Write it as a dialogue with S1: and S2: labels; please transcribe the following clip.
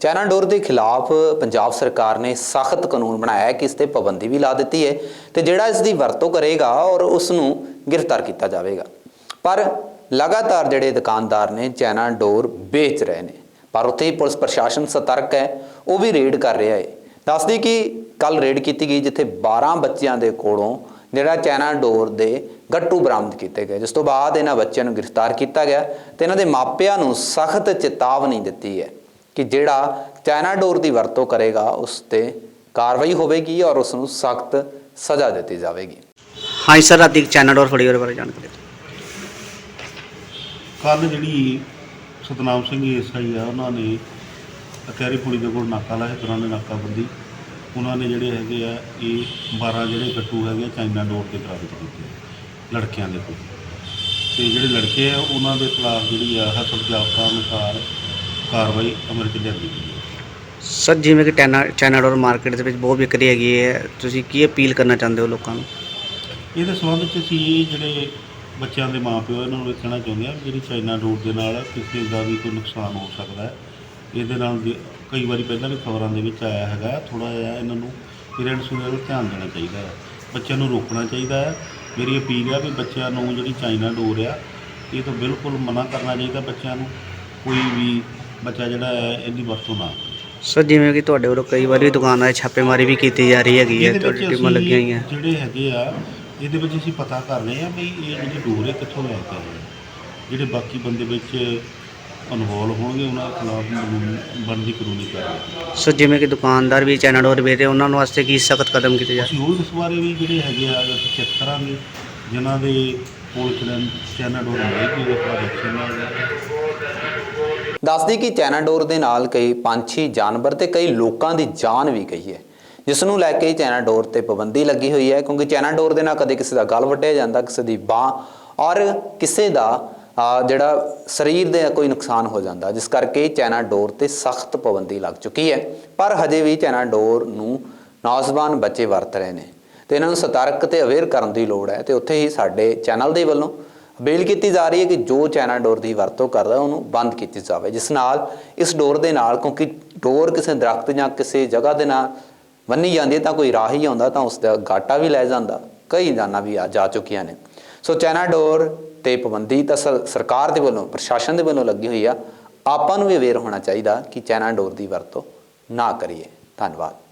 S1: China ਡੋਰ ਦੇ ਖਿਲਾਫ ਪੰਜਾਬ ਸਰਕਾਰ ਨੇ ਸਖਤ ਕਾਨੂੰਨ ਬਣਾਇਆ ਹੈ ਕਿ ਇਸ ਤੇ ਪਾਬੰਦੀ ਵੀ ਲਾ ਦਿੱਤੀ ਹੈ ਤੇ ਜਿਹੜਾ ਇਸ ਦੀ ਵਰਤੋਂ ਕਰੇਗਾ ਔਰ ਉਸ ਨੂੰ ਗ੍ਰਿਫਤਾਰ ਕੀਤਾ ਜਾਵੇਗਾ। ਪਰ ਲਗਾਤਾਰ ਜਿਹੜੇ ਦੁਕਾਨਦਾਰ ਨੇ ਚਾਈਨਾ ਡੋਰ ਵੇਚ ਰਹੇ ਨੇ, ਪਰ ਉੱਥੇ ਹੀ ਪੁਲਿਸ ਪ੍ਰਸ਼ਾਸਨ ਸਤਰਕ ਹੈ, ਉਹ ਵੀ ਰੇਡ ਕਰ ਰਿਹਾ ਹੈ। ਦੱਸਦੀ ਕਿ ਕੱਲ ਰੇਡ ਕੀਤੀ ਗਈ ਜਿੱਥੇ 12 ਬੱਚਿਆਂ ਦੇ ਕੋਲੋਂ ਜਿਹੜਾ ਚਾਈਨਾ ਡੋਰ ਦੇ ਗੱਟੂ ਬਰਾਮਦ ਕੀਤੇ ਗਏ, ਜਿਸ ਤੋਂ ਬਾਅਦ ਇਹਨਾਂ ਬੱਚਿਆਂ ਨੂੰ ਗ੍ਰਿਫਤਾਰ ਕੀਤਾ ਗਿਆ ਤੇ ਇਹਨਾਂ ਦੇ ਮਾਪਿਆਂ ਨੂੰ ਸਖਤ ਚੇਤਾਵਨੀ ਦਿੱਤੀ ਹੈ। ਕਿ ਜਿਹੜਾ ਚਾਈਨਾ ਡੋਰ ਦੀ ਵਰਤੋਂ ਕਰੇਗਾ ਉਸ ਤੇ ਕਾਰਵਾਈ ਹੋਵੇਗੀ ਔਰ ਉਸ ਨੂੰ ਸਖਤ ਸਜ਼ਾ ਦਿੱਤੀ ਜਾਵੇਗੀ।
S2: ਹਾਂਜੀ ਸਰ ਇੱਕ ਚਾਈਨਾ ਡੋਰ ਫੜੀ ਬਾਰੇ ਜਾਣਕਾਰੀ।
S3: ਕੱਲ ਜਿਹੜੀ ਸਤਨਾਮ ਸਿੰਘ ਐਸਆਈ ਆ ਉਹਨਾਂ ਨੇ ਅਕੈਰੀ ਪੁਲੀ ਦੇ ਕੋਲ ਨਾਕਾ ਲਾਇਆ ਤੁਰਾਂ ਨੇ ਨਾਕਾਬੰਦੀ। ਉਹਨਾਂ ਨੇ ਜਿਹੜੇ ਹੈਗੇ ਆ ਇਹ 12 ਜਿਹੜੇ ਗੱਟੂ ਹੈਗੇ ਆ, ਚਾਈਨਾ ਡੋਰ ਦੇ ਬਰਾਮਦ ਕੀਤੇ ਲੜਕਿਆਂ ਦੇ ਕੋਲ ਤੇ ਜਿਹੜੇ ਲੜਕੇ ਆ ਉਹਨਾਂ ਦੇ ਖਿਲਾਫ ਜਿਹੜੀ ਆ ਹਸਬ ਜਾਬਤਾ ਅਨੁਸਾਰ ਕਾਰਵਾਈ ਅਮਲ ਚ ਲਿਆਂਦੀ ਗਈ ਹੈ।
S2: ਸਰ ਜਿਵੇਂ ਕਿ ਚਾਈਨਾ ਚਾਈਨਾ ਡੋਰ ਮਾਰਕੀਟ ਦੇ ਵਿੱਚ ਬਹੁਤ ਵਿਕਰੀ ਹੈਗੀ ਹੈ ਤੁਸੀਂ ਕੀ ਅਪੀਲ ਕਰਨਾ ਚਾਹੁੰਦੇ ਹੋ ਲੋਕਾਂ ਨੂੰ?
S3: ਇਹਦੇ ਸੰਬੰਧ ਚ ਅਸੀਂ ਜਿਹੜੇ ਬੱਚਿਆਂ ਦੇ ਮਾਪਿਓ ਇਹਨਾਂ ਨੂੰ ਇਹ ਕਹਿਣਾ ਚਾਹੁੰਦੇ ਆ ਵੀ ਜਿਹੜੀ ਚਾਈਨਾ ਡੋਰ ਦੇ ਨਾਲ ਕਿਸੇ ਦਾ ਵੀ ਕੋਈ ਨੁਕਸਾਨ ਹੋ ਸਕਦਾ ਹੈ। ਇਹਦੇ ਨਾਲ ਦੇ- ਕਈ ਵਾਰੀ ਪਹਿਲਾਂ ਵੀ ਖਬਰਾਂ ਦੇ ਵਿੱਚ ਆਇਆ ਹੈਗਾ ਥੋੜਾ ਜਿਹਾ ਇਹਨਾਂ ਨੂੰ ਪੇਰੈਂਟਸ ਨੂੰ ਇਹਦਾ ਧਿਆਨ ਦੇਣਾ ਚਾਹੀਦਾ ਹੈ। ਬੱਚਿਆਂ ਨੂੰ ਰੋਕਣਾ ਚਾਹੀਦਾ ਹੈ। ਮੇਰੀ ਅਪੀਲ ਹੈ ਵੀ ਬੱਚਿਆਂ ਨੂੰ ਜਿਹੜੀ ਚਾਈਨਾ ਡੋਰ ਆ ਇਹ ਤੋਂ ਬਿਲਕੁਲ ਮਨਾ ਕਰਨਾ ਚਾਹੀਦਾ ਬੱਚਿਆਂ ਨੂੰ। ਕੋਈ ਵੀ ਬੱਚਾ ਜਿਹੜਾ ਹੈ ਇਹਦੀ ਵਰਤੋਂ ਨਾ ਕਰੇ।
S2: ਸਰ ਜਿਵੇਂ ਕਿ ਤੁਹਾਡੇ ਵੱਲੋਂ ਕਈ ਵਾਰੀ ਦੁਕਾਨਾਂ 'ਤੇ ਛਾਪੇਮਾਰੀ ਵੀ ਕੀਤੀ ਜਾ ਰਹੀ ਹੈਗੀ ਹੈ
S3: ਇਹਦੇ ਵਿੱਚ
S2: ਤੁਹਾਡੀ ਟੀਮਾਂ ਲੱਗੀਆਂ ਹੋਈਆਂ।
S3: ਜਿਹੜੇ ਹੈਗੇ ਆ ਇਹਦੇ ਵਿੱਚ ਅਸੀਂ ਪਤਾ ਕਰ ਰਹੇ ਆ ਵੀ ਇਹ ਜਿਹੜੇ ਡੋਰ ਹੈ ਕਿੱਥੋਂ ਲੈ ਕੇ ਆਏ ਆ। ਜਿਹੜੇ ਬਾਕੀ ਬੰਦੇ ਵਿੱਚ ਇਨਵੋਲ ਹੋਣਗੇ ਉਹਨਾਂ ਖਿਲਾਫ ਕਾਨੂੰਨ ਬਣਦੀ ਕਾਨੂੰਨੀ ਕਾਰਵਾਈ।
S2: ਸਰ ਜਿਵੇਂ ਕਿ ਦੁਕਾਨਦਾਰ ਵੀ ਚਾਈਨਾ ਡੋਰ ਵੇਚਦੇ ਉਹਨਾਂ ਨੂੰ ਵਾਸਤੇ ਕੀ ਸਖਤ ਕਦਮ ਕੀਤੇ ਜਾ
S3: ਅਸੀਂ ਉਹ ਇਸ ਬਾਰੇ ਵੀ ਜਿਹੜੇ ਹੈਗੇ ਆ ਅਸੀਂ ਚੈੱਕ ਕਰਾਂਗੇ। ਜਿਨ੍ਹਾਂ ਦੇ ਕੋਲ ਚਲਨ ਚੈਨਲ ਡੋਰ ਉਹਦੇ ਖਿਲਾਫ ਐਕਸ਼ਨ ਲਿਆ
S1: ਦੱਸਦੀ ਕਿ ਚੈਨਾਡੋਰ ਦੇ ਨਾਲ ਕਈ ਪੰਛੀ, ਜਾਨਵਰ ਤੇ ਕਈ ਲੋਕਾਂ ਦੀ ਜਾਨ ਵੀ ਗਈ ਹੈ। ਜਿਸ ਨੂੰ ਲੈ ਕੇ ਚੈਨਾਡੋਰ ਤੇ ਪਾਬੰਦੀ ਲੱਗੀ ਹੋਈ ਹੈ, ਕਿਉਂਕਿ ਚੈਨਾਡੋਰ ਦੇ ਨਾਲ ਕਦੇ ਕਿਸੇ ਦਾ ਗਲ ਵੱਢਿਆ ਜਾਂਦਾ, ਕਿਸੇ ਦੀ ਬਾਹ ਔਰ ਕਿਸੇ ਦਾ ਜਿਹੜਾ ਸਰੀਰ ਦੇ ਕੋਈ ਨੁਕਸਾਨ ਹੋ ਜਾਂਦਾ, ਜਿਸ ਕਰਕੇ ਚੈਨਾਡੋਰ ਤੇ ਸਖਤ ਪਾਬੰਦੀ ਲੱਗ ਚੁੱਕੀ ਹੈ। ਪਰ ਹਜੇ ਵੀ ਚੈਨਾਡੋਰ ਨੂੰ ਨੌਜਵਾਨ ਬੱਚੇ ਵਰਤ ਰਹੇ ਨੇ। ਤੇ ਇਹਨਾਂ ਨੂੰ ਸਤਰਕ ਤੇ ਅਵੇਅਰ ਕਰਨ ਦੀ ਲੋੜ ਹੈ। ਤੇ ਉੱਥੇ ਹੀ ਸਾਡੇ ਚੈਨਲ ਦੇ ਵੱਲੋਂ ਅਪੀਲ ਕੀਤੀ ਜਾ ਰਹੀ ਹੈ ਕਿ ਜੋ ਚਾਈਨਾ ਡੋਰ ਦੀ ਵਰਤੋਂ ਕਰਦਾ ਉਹਨੂੰ ਬੰਦ ਕੀਤੀ ਜਾਵੇ, ਜਿਸ ਨਾਲ ਇਸ ਡੋਰ ਦੇ ਨਾਲ, ਕਿਉਂਕਿ ਡੋਰ ਕਿਸੇ ਦਰਖਤ ਜਾਂ ਕਿਸੇ ਜਗ੍ਹਾ ਦੇ ਨਾਲ ਬੰਨੀ ਜਾਂਦੀ ਹੈ, ਤਾਂ ਕੋਈ ਰਾਹ ਹੀ ਆਉਂਦਾ, ਤਾਂ ਉਸ ਦਾ ਗਾਟਾ ਵੀ ਲੈ ਜਾਂਦਾ, ਕਈ ਜਾਨਾਂ ਵੀ ਆ ਜਾ ਚੁੱਕੀਆਂ ਨੇ। ਸੋ ਚਾਈਨਾ ਡੋਰ ਤੇ ਪਾਬੰਦੀ ਤਾਂ ਸਰਕਾਰ ਦੇ ਵੱਲੋਂ, ਪ੍ਰਸ਼ਾਸਨ ਦੇ ਵੱਲੋਂ ਲੱਗੀ ਹੋਈ ਆ। ਆਪਾਂ ਨੂੰ ਵੀ ਅਵੇਅਰ ਹੋਣਾ ਚਾਹੀਦਾ ਕਿ ਚਾਈਨਾ ਡੋਰ ਦੀ ਵਰਤੋਂ ਨਾ ਕਰੀਏ। ਧੰਨਵਾਦ।